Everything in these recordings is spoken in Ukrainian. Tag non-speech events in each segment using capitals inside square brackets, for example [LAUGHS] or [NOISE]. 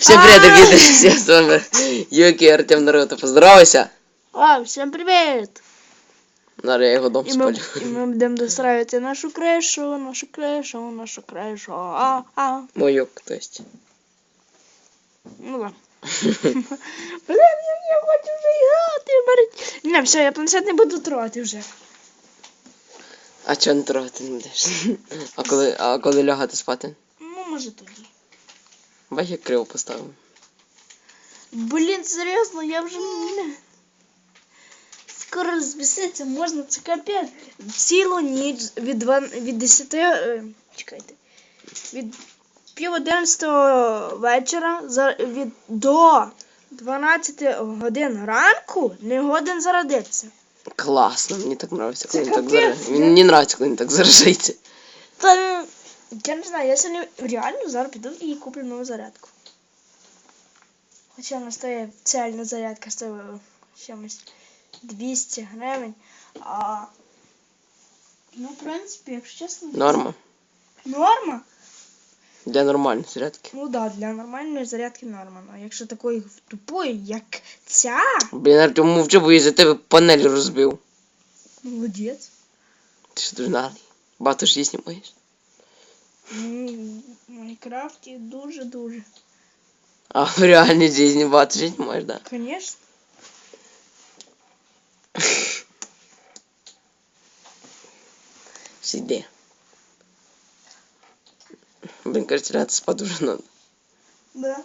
Всем привет, дорогие друзья, с вами Юки и Артем Наруто. Поздоровайся. А, всім привіт! Зараз я його дом спалю. і ми будемо достраивати нашу кришу, нашу кришу, нашу кришу. А, а. Мою, то есть. Ну да. [LAUGHS] Блін, я, я хочу вже грати. Беріть. Не, все, я планшет не буду трогати вже. А чого не трогати не будеш? [LAUGHS] А коли, а коли лягати спати? Ну, може тоді. Бач, як криво поставив. Блін, серйозно, я вже не... Скоро розбіситься, можна це капець. Цілу ніч від, два, від 10... е, чекайте. Від пів одинадцятого вечора за, від, до 12 годин ранку не годен зародитися. Класно, мені так нравится, коли він так я- Мені нравится, коли він так заражається. Та я не знаю, я сьогодні реально зараз піду і куплю нову зарядку. Хоча вона стоїть цельна зарядка стоїть чимось 200 гривень. А... Ну, в принципі, якщо чесно. Норма. Норма? Для нормальної зарядки. Ну да, для нормальної зарядки норма. А якщо такої тупої, як ця, Блін, Артем мовчи, бо я за тебе панель розбив. молодець. Ти що дуже наглий. Багато ж їсти маєш. Ну, В Майнкрафті дуже-дуже. А в реальній житті багато жити маєш, да. Конечно. Сиди. Блин, кажется, ляд спать уже надо. Да.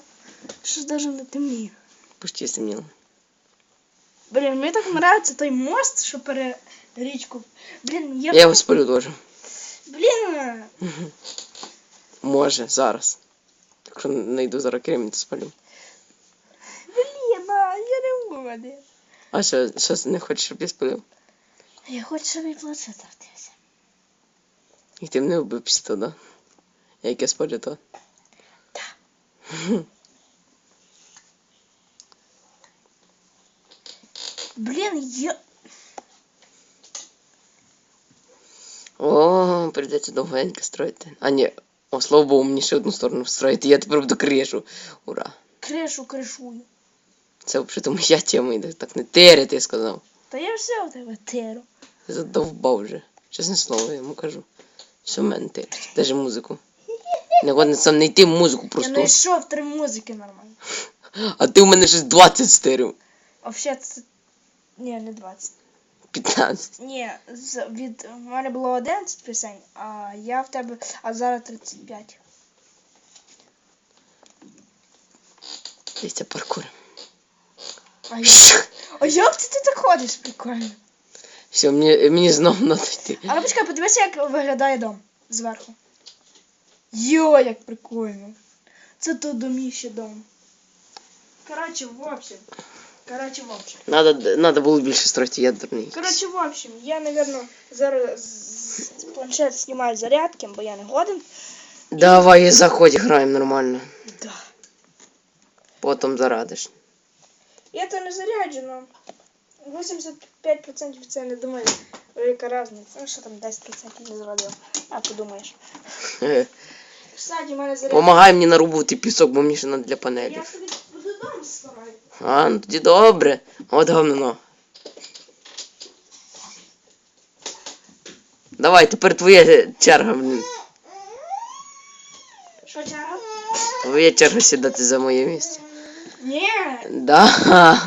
Щось даже не темніє. Почти стемнело. Блін, мені так нравиться той мост, що пере річку. Блін, я. Я його спалю тоже. Блін. Може, зараз. Якщо знайду зараз кремінь, то спалю. Блін, а, я не можу. А що, що не хочеш, щоб я спалив? Я хочу, щоб і плаче завтився. І ти мене вбив після того, да? Як я спалю, то. [LAUGHS] Блін, я. О, прийдеться довгенько строїти. А ні, о, слава Богу, мені ще одну сторону строїти, я тепер буду кришу. Ура. Кришу кришую. Це взагалі моя тема йде, так не теряти, я сказав. Та я все у тебе теру. Задовбав вже. Чесне слово, я йому кажу. Все в мене терять. Даже музику. Не годен сам знайти музику просто. Я знайшов три музики нормально. А ти у мене щось 20 стерів. А взагалі це. Ні, не 20. 15. Ні, з, від у мене було 11 пісень, а я в тебе. А зараз 35. Дивіться паркур. А, я... а як це ти так ходиш? Прикольно. Все, мені, мені знову треба йти. Але почекай, подивися, як виглядає дом зверху. Йо, як прикольно. Це то доміще дом. Коротше, в общем. Коротше, в общем. Надо, надо було більше строїти, я дурний. Коротше, в общем, я, наверное, зараз з- з планшет знімаю зарядки, бо я не годен. Давай, заходь, граємо нормально. Да. Потім зарадиш. Я то не заряджено. 85% це не думаю, велика різниця. Ну що там 10% не зрадив. А подумаєш. Е, Кстати, в мене заряд. Помагай мені нарубувати пісок, бо мені ще треба для Я собі. А, ну тоді добре. От говно. Давай, тепер твоя черга. блін. Що черга? Твоя черга сідати за моє місце. Ні. Да.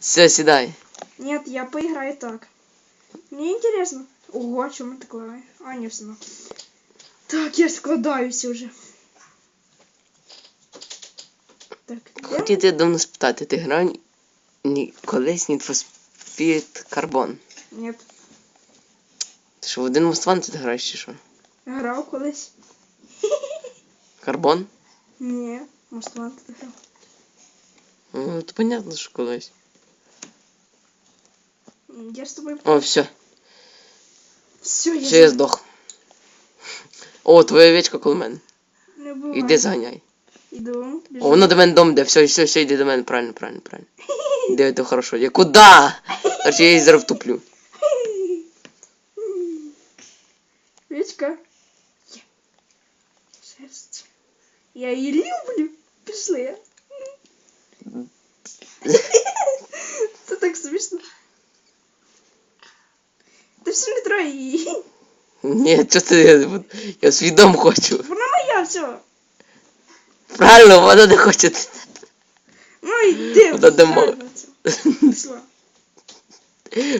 Все, сідай. Нет, я поиграю так. Мне интересно. Ого, что мы такое? А, не все. Так, я складаюсь уже. Тебе давно спитати, ти грав ні, колись Need for Speed Carbon? Нет. Ти що в один Most Wanted граєш чи що? Грав колись? Карбон? Ні, вам ти грав. Ну, то понятно, що колись. Я з тобою... О, все. Все, я Все, я здох. О, твоя овечка коло мене. Не буває. Іди заганяй. Іду. О, воно до мене дом де. Все, все, все, йди до мене. Правильно, правильно, правильно. Де то хорошо. Я куда? Короче, я її зараз втуплю. Річка. Шерсть. Я її люблю. Пішли. Це так смішно. Ти все не трой її. Ні, що ти. Я свідом хочу. Вона моя, все. Правильно, вона не хоче. Ну йди. Куди дамо? правильно це. Пішла.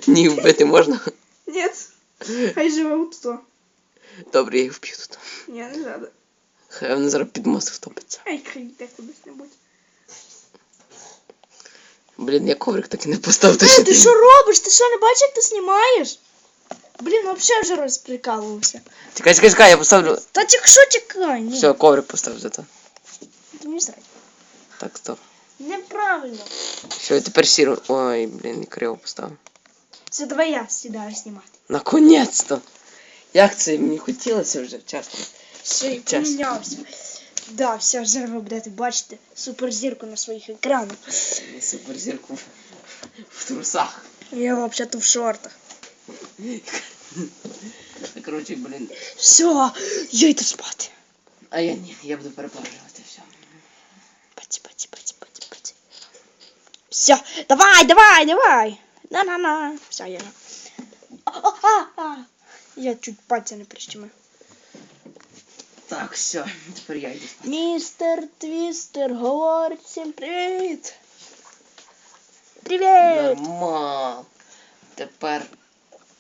Ні, вбити можна. Ні. Хай живе от тут. Добре, я їх вб'ю тут. Ні, не треба. Хай вона зараз під мост втопиться. Хай хай йде кудись-небудь. Блін, я коврик так і не поставив. то Е, що ти що робиш? Ти що не бачиш, як ти знімаєш? Блін, взагалі вже розприкалувався. Чекай, чекай, чекай, я поставлю. Та тільки що чекай? Ні. Все, коврик поставив зато. Ти мені срать. Так, стоп. Неправильно. Все, тепер сіру. Ой, блін, і криво поставив. Все, давай я сідаю знімати. Наконець-то! Як це мені хотілося вже, чесно. Все, і Чесно. помінявся. Да, все, зараз ви будете бачити суперзірку на своїх екранах. Суперзірку в, в трусах. Я взагалі в шортах. Коротше, блін. Все, я йду спати. А я ні, я буду переплавлювати Все, давай, давай, давай. На-на-на. Все, я. А-а-а. Я чуть пальця не прищемив. Так, все, [LAUGHS] тепер я йду спати. Містер Твістер говорить всім привіт. Привіт. Нормал. Тепер.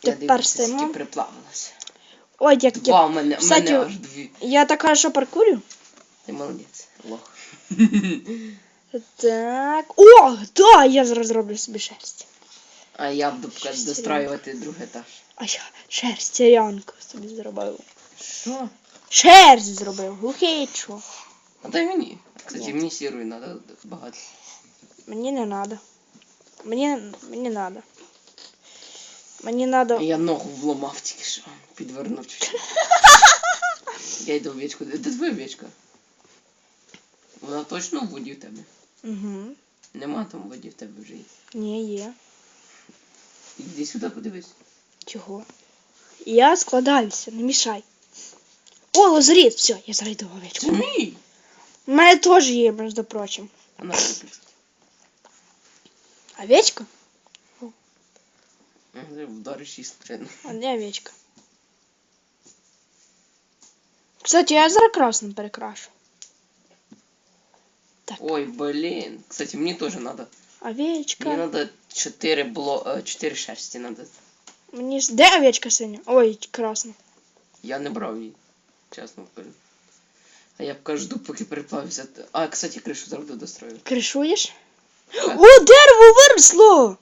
Я Тепер дивлюся, стоїмо. скільки приплавилося. Ой, як я. Два, в мене, в Кстати, мене аж дві. Я така, що паркурю? Ти молодець, лох. [LAUGHS] Так. О, да, я зараз зроблю собі шерсть. А я буду достроювати другий етаж. А я шерстярянку собі зробив. Що? Шерсть зробив. Глухий чо. А дай мені. Кстати, мені сірої треба багато. Мені не надо. Мені, мені надо. Мені надо. Я ногу вломав тільки що. Підвернув чуть-чуть. [LAUGHS] Я йду в овечку. Де твоя овечка? Вона точно в воді в тебе? Угу. Нема там воді в тебе вже. Ні, є. Іди сюди подивись. Чого? Я складаюся, не мішай. О, лазаріт, все, я зараз йду в овечку. Це мій! У мене теж є, між прочим. Вона випустить. Овечка? Вдариш її случайно. А де овечка? Кстати, я зараз красним перекрашу. Так, Ой, блін. Кстати, мені теж треба. овечка. Мені треба 4 бло... 4 шерсті надо. Мені ж. Де овечка синя? Ой, красна. Я не брав її. Чесно кажу. А я поки жду, поки переплавився. А, кстати, кришу буду дострою. Кришуєш? Так. О, дерево виросло!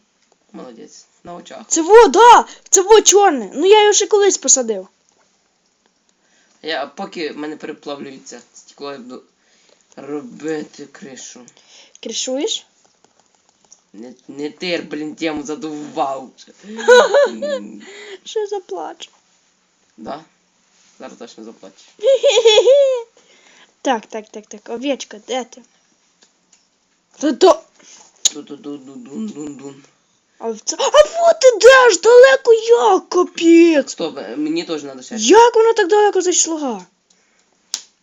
Молодець. На очах. Це во, да! Це во чорне. Ну я його ще колись посадив. Я поки мене переплавлюється стекло, я буду робити кришу. Кришуєш? Не, не тир, блін, тему задував. [LAUGHS] Що заплачу? Да? Зараз точно заплачу. [LAUGHS] Так, так, так, так. Овечка, де ти? Та то. Ду-ду-ду-ду-дун-дун-дун. Овця. А вот ти де ж далеко як, капець. Стоп, мені теж треба ще. Як вона так далеко зайшла?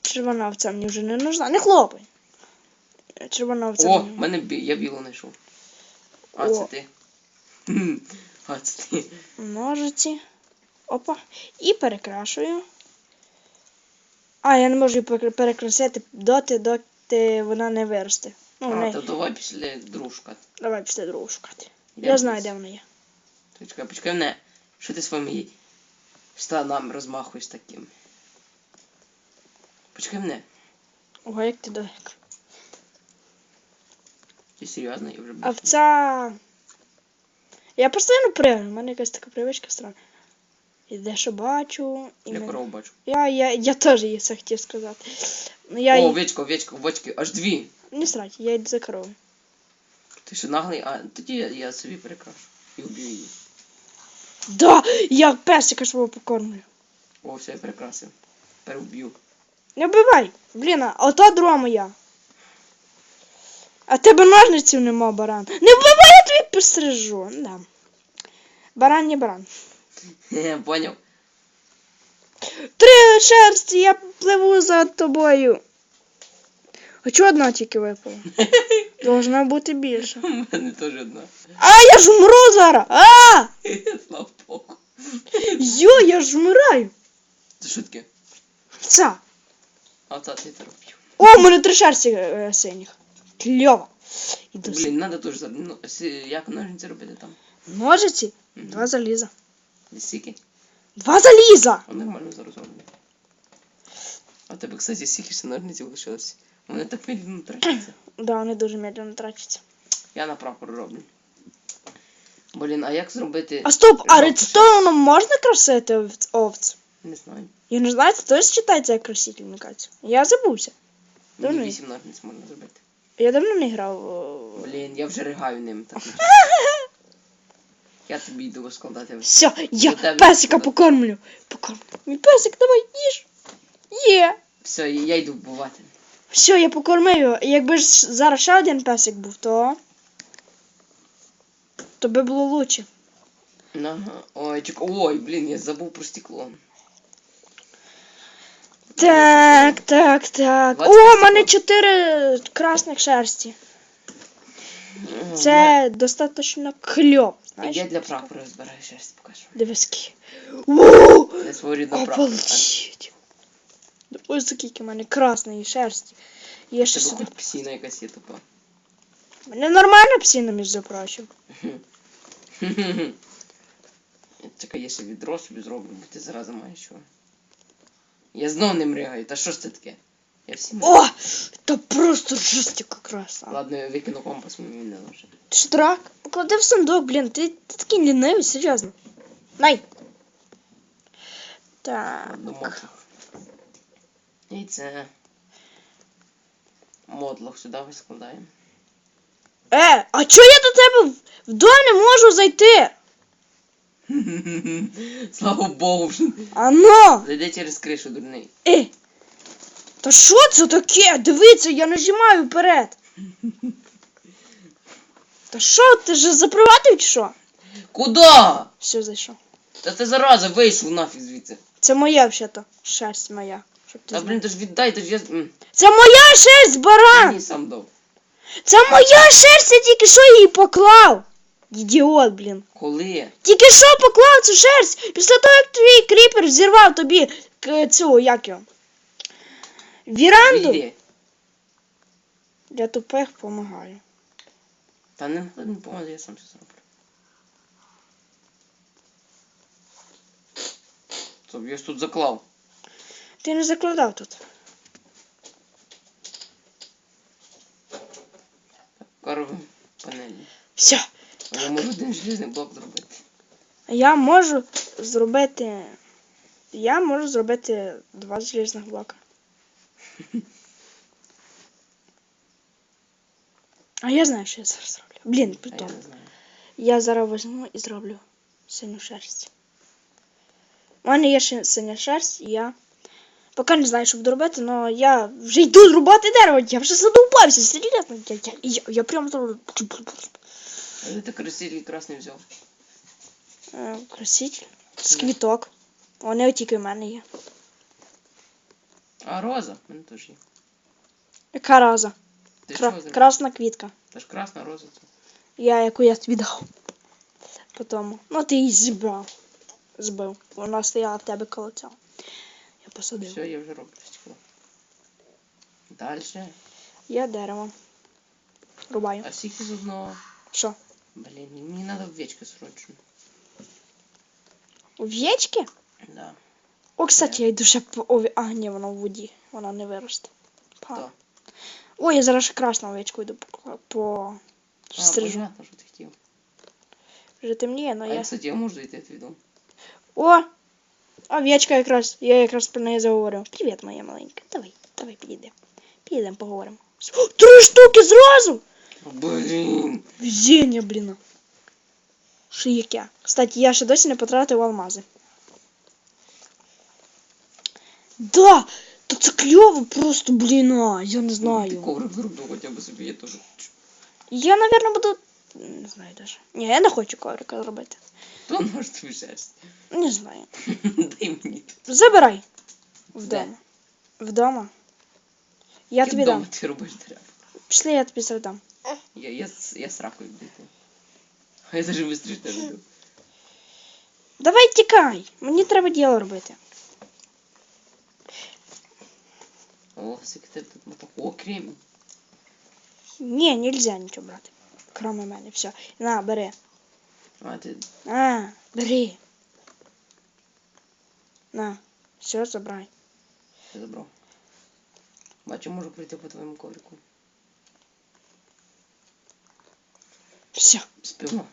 Червона овця мені вже не нужна. Не хлопай. Червона овця. О, мені- в мене бі... я біло знайшов. А, О. це ти. А, це ти. Ножиці. Опа. І перекрашую. А, я не можу її перекрасити доти, доти вона не виросте. Ну, А, не. то давай після дружка. Давай після другу шукати. Я Я знаю, де вона є. Почекай, почекай мене. Що ти своїми штанами розмахуєш таким? Почекай мене. Ого, як ти далеко. Ти серйозно? Я вже бачу. Овця. Я постійно пригаю, у мене якась така привичка странна. І дещо бачу. І Я мене- корову бачу. я, я, я теж її це хотів сказати. Ну, я О, її... овечка, овечка, овечки, аж дві. Не срать, я йду за коровою. Ти що наглий? А тоді я, я собі перекрашу. І вб'ю її. Да, я песика свого покормлю. О, все, я перекрасив. Тепер вб'ю. Не вбивай, блін, а ото друга моя. А тебе ножниців нема, баран. Не вбивай, я тобі пострижу. Да. Баран не баран. [LAUGHS] Поняв? Три шерсті, я пливу за тобою. А чого одна тільки випала? [LAUGHS] Должна бути більше. У мене теж одна. А, я ж вмру зараз! А! [LAUGHS] Слава Богу. Йо, я ж вмираю! Це що таке? Це. А це ти це. О, у мене три шерсті е, синіх. Кльово. Іду. Блін, треба теж ну, с- як ножниці робити там? Ножиці. Мгм. Два заліза. Скільки? Два заліза! А нормально зараз роблю. А в тебе, кстати, скільки ще ножниці лишилось? Вони так медленно трачаться. Да, вони дуже медленно трачаться. Я на прапор роблю. Блін, а як зробити? А стоп, а Жовту редстоуном можна красити овц- овц? Не знаю. Я не знаю, це теж читається як краситель, мені кажеться. Я забувся. Мені Дуже. вісім ножниць можна зробити. Я давно не грав. о, Блін, я вже ригаю ним так. [LAUGHS] нічого. Я тобі йду складати. Все, я тебе песика покормлю. Покормлю. Мій песик, давай, їж. Є. Все, я йду вбивати. Все, я покормив його. Якби ж зараз ще один песик був, то. То би було лучше. Ага. Ой, чек... Ой, блін, я забув про стекло. Так, так, так. О, стекло? мене чотири красних шерсті. Це достатньо кльоп. Знаєш? Я для прапора збираю шерсть, покажу. Дивиски. Для свого рідного прапора. Ось скільки в мене красної шерсті. Є ще сюди. псіна якась є тупа. Мене нормальна псина, між прочим. Чекай, я ще відро собі зроблю, бо ти зразу маєш чого. Я знов не мригаю, та що ж це таке? Я всі мригаю. О! Та просто жестяка краса. Ладно, я викину компас, мені не нужен. Штрак, поклади в сундук, блін, ти, ти такий лінивий, серйозно. Най. Так. Мотлох. Яйце. Мотлох сюди складаємо. Е, а чого я до тебе в- в дом не можу зайти? [LAUGHS] Слава Богу. Ано! Зайди через кришу, дурний. Е! Та що це таке? Дивіться, я нажимаю вперед. Та що, ти ж заприватив чи що? Куда? Все, зайшов. Та ти зараза вийшов нафіг звідси. Це моя взагалі шерсть моя. Щоб ти Та знав. блін, ти ж віддай, ти ж я. м, Це моя шерсть, баран! Мені сам дав. Це моя шерсть, я тільки що її поклав. Ідіот, блін. Коли? Тільки що поклав цю шерсть після того, як твій кріпер зірвав тобі к- цю, як його. Віранду. Віді. Для тупих допомагаю. Та не поможе, я сам все зроблю. Стоп, я ж тут заклав. Ти не закладав тут. Корову панелі. Все. Я можу один железний блок зробити. Я можу зробити. Я можу зробити два залізних блока. А я знаю, що я зараз зроблю. Блін, я притом. знаю. Я зараз візьму і зроблю синю шерсть. У мене є ще синя шерсть, і я поки не знаю, що буду робити, але я вже йду зрубати дерево, я вже задовбався, серйозно. Я, я, я, я прямо зроблю. А де ти красивий красний взяв? Е, Краситель. З квіток. Вони тільки в мене є. А роза? У мене теж є. Яка раза? Ти Кра- що красна квітка. Це ж красна роза. Це. Я яку я тобі дав. Потім. Ну ти її зібрав. Збив. Вона стояла в тебе коло цього. Я посадив. Все, я вже роблю стекло. Дальше. Я дерево. Рубаю. А скільки з одного? Що? Блін, мені треба овечка срочно. Ов'ячки? Да. О, кстати, я йду ще по. А, ні, вона в воді. Вона не виросте. Па. Ой, я зараз ще красну овечку йду по, по... А, стрижу. понятно, що ти хотів. Вже темніє, але А я. я, кстати, я можу зайти дом. О! Овечка якраз. Я якраз про неї заговорив. Привіт, моя маленька. Давай, давай підійдемо. Підійдемо, поговоримо. Три штуки зразу! Блін. Везіння, блін. Що яке? Кстати, я ще досі не потратив алмази. Да! Та це кльово просто, блін, а, я не Ти знаю. коврик зроблю хоча б собі, я теж. Я, напевно, буду. Не знаю даже. Ні, я не хочу коврика зробити. То може тобі шерсть. Не знаю. [LAUGHS] Дай мені. Забирай. Де? Вдома. Вдома. Я Ти тобі вдома дам. Ти робиш дерева. Пішли, я тобі задам. Я, я, с- я с ракою бити. А я даже быстрее тебе веду. Давай тікай! Мені треба діло робити. О, скільки тебе тут моток. О, кремінь. Ні, нельзя нічого брати. Кроме мене, все. На, бери. А, ти На, бери. На, все, забирай. ти забрав. Бачу, можу пройти по твоєму коврику. Все, Спимо.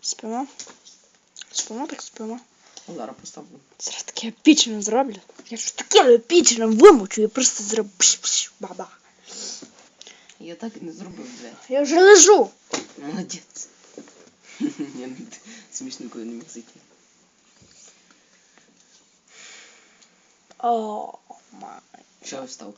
спимо. Спимо, так спимо. Зараз поставлю. Зараз таке епічно зроблю. Я ж таке епічно вимучу і просто зроблю. Баба. Я так і не зробив двері. Я вже лежу. Молодець. [LAUGHS] Я не- смішно, коли не міг зайти. О, май. Що я встав?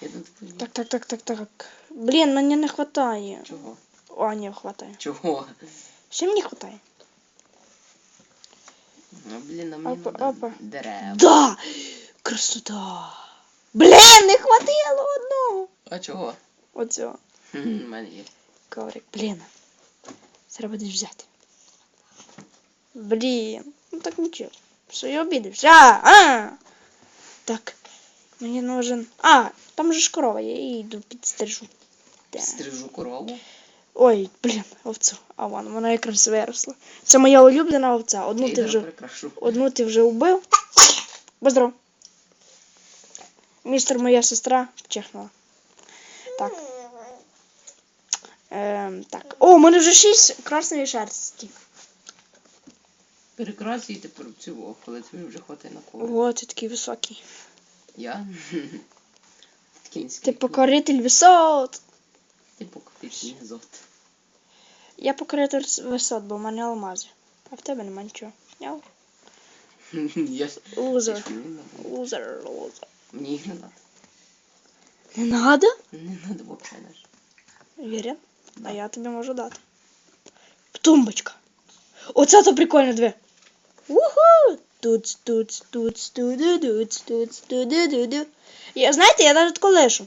Я тут. Так, так, так, так, так. Блін, мені не хватає. Чого? О, не хватає. Чого? Все мені хватає. Ну, блін, а мені Опа, надо опа. дерева. Да! Красота! Блін, не хватило одного. А чого? Оцього. Хм, мене є. Коврик, блін. Треба буде взяти. Блін, ну так нічого. Все, я обідався. А, а! Так, мені нужен. А, там же ж корова, я її йду підстрижу. Да. Стрижу корову. Ой, блін, овцю. А вон, вона якраз виросла. Це моя улюблена овця. Одну ти вже, прикрашу. одну ти вже вбив. Быстро. Містер, моя сестра чихнула. Так. Ем, так. О, у мене вже шість красної шерсті. Перекрасю і тепер цього, коли тобі вже хватає на коврик. Ого, ти такий високий. Я? [LAUGHS] Такий Ти покоритель висот. Ти покупиш зот. Я покоритель с- висот, бо в мене алмази. А в тебе нема нічого. Яу. [LAUGHS] Я ж... Лузер. Ти ж мені надо. Лузер, лузер. Мені їх не надо. Не надо? Не надо вообще даже. Вірен? А я тобі можу дати. Тумбочка. Оце то прикольно, дві. Уху! Туц, туц, туц, туду, туц, туц, туду, туду. Я, знаєте, я навіть колешу.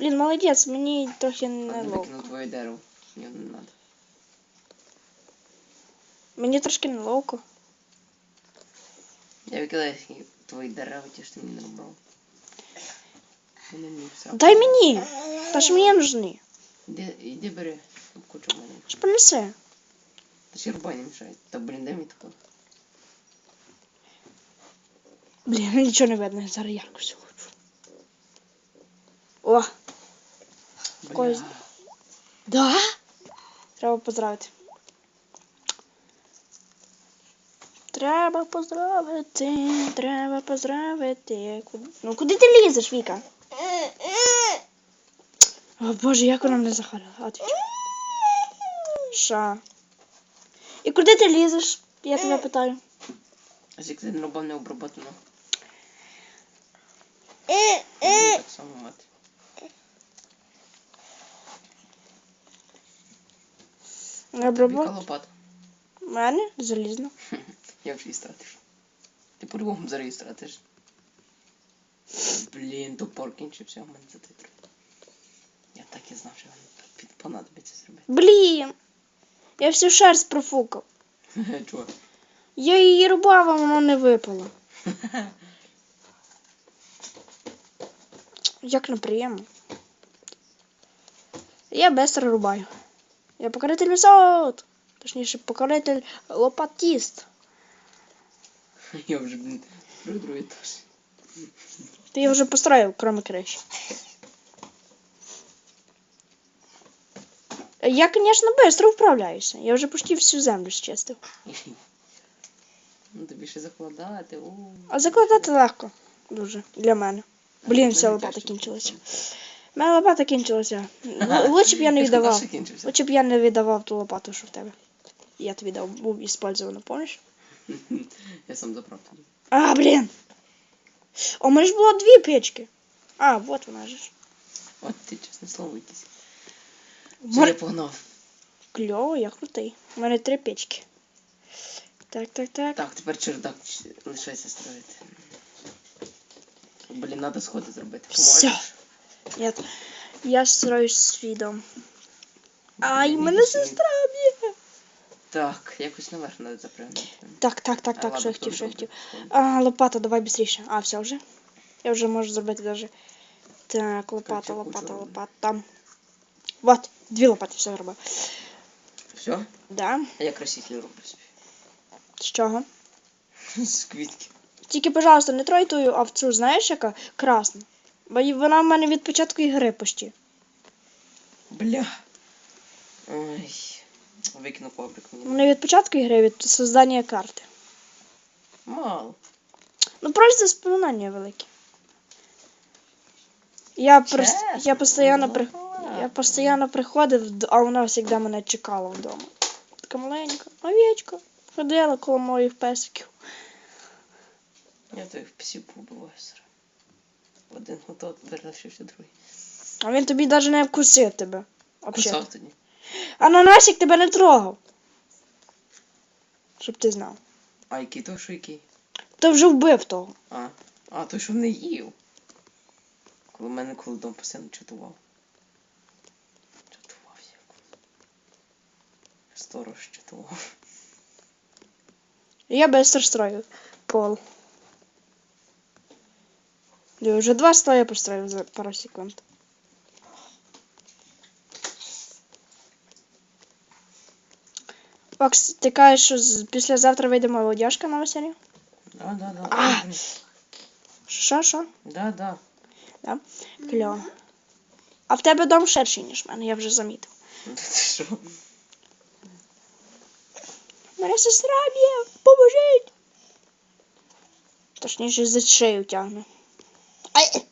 Блін, молодець, мені трохи Ладно, неловко. викину твоє дерево. Ні, не надо. Мені трошки неловко. Я викидаю твої дерева, ті, що ти мені не робив. Вони мені все. Дай мені. Та ж мені нужны. Іди, іди бери кучу мене. Ж принеси. Та ще рубай не мішає. Та блін, дай мені таку. Блін, нічого не видно, я зараз ярко все хочу. О, Когось- да? Треба поздравити. Треба поздравити, треба поздравити. Ну куди ти лізеш, Віка? О боже, як вона мене захарила. А ти чого? Ша. І куди ти лізеш? Я тебе питаю. А скільки не робив, не обработано. Так само мати. Обработ. Лопата. У мене залізно. [LAUGHS] Я вже її стратиш. Ти по-любому зараз її стратиш. Блін, топор кінчився, у мене за титру. Я так і знав, що вам понадобиться зробити. Блін. Я всю шерсть профукав. [LAUGHS] Чого? Я її рубав, а воно не випало. [LAUGHS] Як неприємно. Я быстро рубаю. Я покоритель висот. Точніше, покоритель лопатіст. [LAUGHS] Я вже, блін, другий етаж. Ти його вже построїв, кроме криші. Я, звісно, швидко вправляюся. Я вже почти всю землю зчистив. Ну тобі ще закладати. у. А закладати легко. Дуже. Для мене. Блін, вся лопата кінчилася. Мене лопата кінчилася. Лучше б я не віддавав. Лучше б я не віддавав ту лопату, що в тебе. Я тобі дав, був іспользовано, помниш? [LAUGHS] Я сам забрав тоді. А, блін. О, у мене ж було дві печки. А, вот вона ж. От ти чесне слово Все, мене- я погнав. Кльово, я крутий. У мене три печки. Так, так, так. Так, тепер чердак лишається строїти. Блін, треба сходи зробити. Все. Поможеш? Нет. Я строю свій дом. Ай, мене сестра б'є. Так, якось наверх треба запрягнути. Так, так, так, так, що я хотів, що я хотів. А, лопата, давай быстріше. А, все вже. Я вже можу зробити даже. Так, лопата, лопата, лопата. Вот, дві лопати все зробив. Все? Да. А я краситель роблю собі. З чого? З [LAUGHS] квітки. Тільки, пожалуйста, не трой тую овцю, знаєш, яка красна. Бо вона в мене від початку ігри почти. Бля. Ой. Викину коврик мені. Вона від початку ігри від создання карти. Мало. Ну просто споминання велике. Я, прос... Чесно, я постійно ну, при... я постійно приходив, а вона завжди мене чекала вдома. Така маленька, овечка. Ходила коло моїх песиків. Я твоїх псів побиваю зараз. Один готов, тепер лишився другий. А він тобі навіть не вкусив тебе. Кусав тоді. Ананасик тебе не трогав. Щоб ти знав. А який то, що який? Ти вже вбив того. А, а той, що не їв. Коли мене коли дом постійно чатував. Чатував як. Сторож чатував. Я быстро строю пол. Я вже два стоя построїв за пару секунд. Окс, ти кажеш, що післязавтра вийде молодяжка на весілля? Да, да, да. А! Що, що? Да, да. Кльово. А в тебе дом ширший, ніж в мене, я вже замітив. Ну, що? Мене сестра б'є, поможіть! Точніше, за шею тягне. Ай!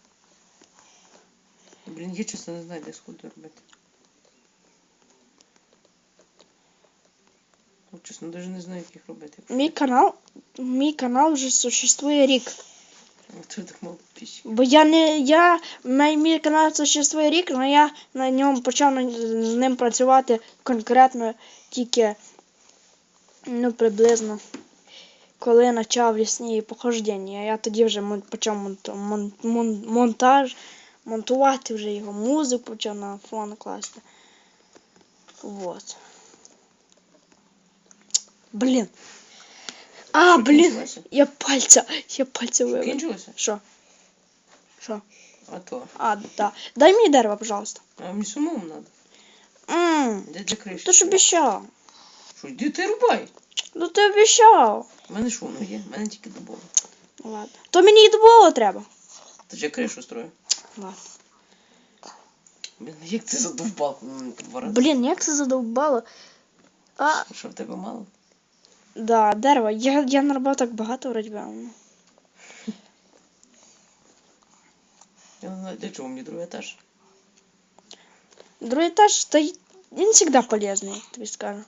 Блін, я чесно не знаю, де сходи робити. Ну, чесно, навіть не знаю, як їх робити. Мій канал, мій канал вже существує рік. Це так мало підписчиків. Бо я не. Я. Мій, мій канал существує рік, але я на ньому почав на- з ним працювати конкретно тільки ну, приблизно. Коли почав лісні похождення. Я тоді вже почав монт, мон, мон, монтаж, монтувати вже його музику, почав на фон класти. Вот. Блін. А, блін. Я пальця. Я пальця вивив. Кінчилося? Що? Що? А то. А, да. Дай мені дерево, пожалуйста. А мені самому надо. Ммм, Де для криші? ти ж обіщав. Що, йди ти рубай. Ну ти обіщав. У мене що воно є? У мене тільки дубово. Ну, Ладно. То мені і дубово треба. Та ж я кришу строю. Ладно. Блін, як це задовбав м, по два рази? Блін, як це задовбало. А, Що в тебе мало? да, дерево. Я, я нарубав так багато вроді би. ну. Я не знаю, для чого мені другий етаж. Другий етаж, та й він завжди полезний, тобі скажу.